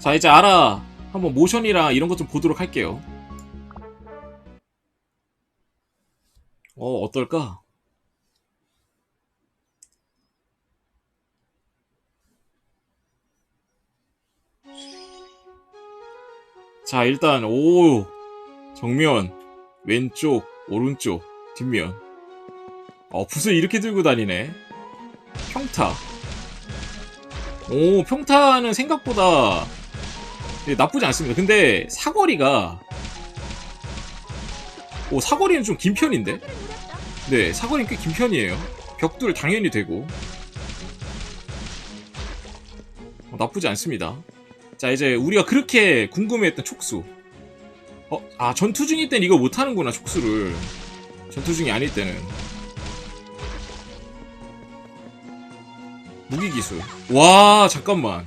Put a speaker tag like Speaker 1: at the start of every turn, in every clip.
Speaker 1: 자 이제 알아. 한번 모션이랑 이런 것 좀 보도록 할게요. 어 어떨까? 자 일단 오 정면 왼쪽 오른쪽 뒷면. 어 붓을 이렇게 들고 다니네. 평타. 오 평타는 생각보다 네, 나쁘지 않습니다. 근데 사거리가 오 사거리는 좀 긴 편인데? 네 사거리는 꽤 긴 편이에요. 벽돌 당연히 되고. 어, 나쁘지 않습니다. 자 이제 우리가 그렇게 궁금해했던 촉수. 어? 아 전투 중일 땐 이거 못하는구나 촉수를. 전투 중이 아닐 때는. 무기기술. 와 잠깐만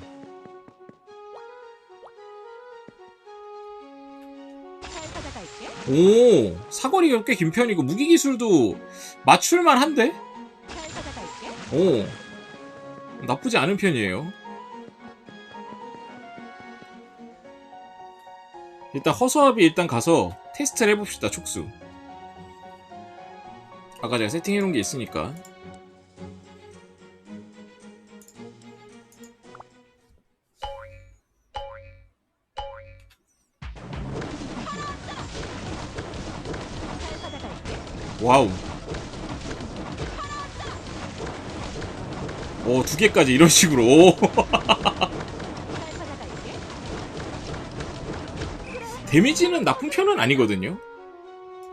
Speaker 1: 오 사거리가 꽤 긴 편이고 무기 기술도 맞출만 한데? 오 나쁘지 않은 편이에요. 일단 허수아비 일단 가서 테스트를 해봅시다 촉수. 아까 제가 세팅해놓은 게 있으니까 와우 오 두 개까지 이런 식으로. 데미지는 나쁜 편은 아니거든요.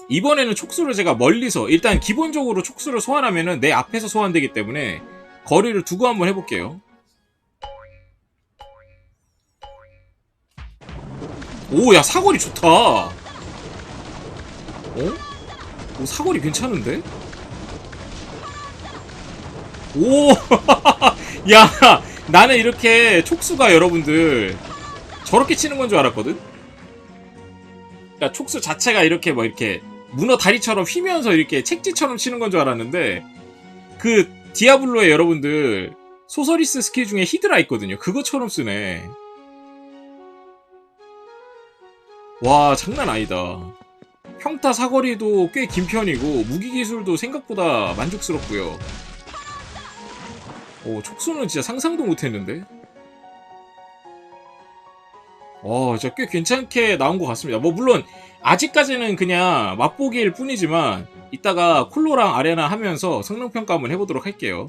Speaker 1: 이번에는 촉수를 제가 멀리서 일단 기본적으로 촉수를 소환하면은 내 앞에서 소환되기 때문에 거리를 두고 한번 해볼게요. 오, 야 사거리 좋다. 어? 오, 사거리 괜찮은데? 오, 야, 나는 이렇게 촉수가 여러분들 저렇게 치는 건 줄 알았거든. 그러니까 촉수 자체가 이렇게 뭐 이렇게 문어 다리처럼 휘면서 이렇게 책지처럼 치는 건 줄 알았는데 그 디아블로의 여러분들 소서리스 스킬 중에 히드라 있거든요. 그것처럼 쓰네. 와 장난 아니다. 평타 사거리도 꽤 긴 편이고 무기 기술도 생각보다 만족스럽고요. 오 촉수는 진짜 상상도 못했는데. 와, 진짜 꽤 괜찮게 나온 것 같습니다. 뭐, 물론, 아직까지는 그냥 맛보기일 뿐이지만, 이따가 쿨로랑 아레나 하면서 성능평가 한번 해보도록 할게요.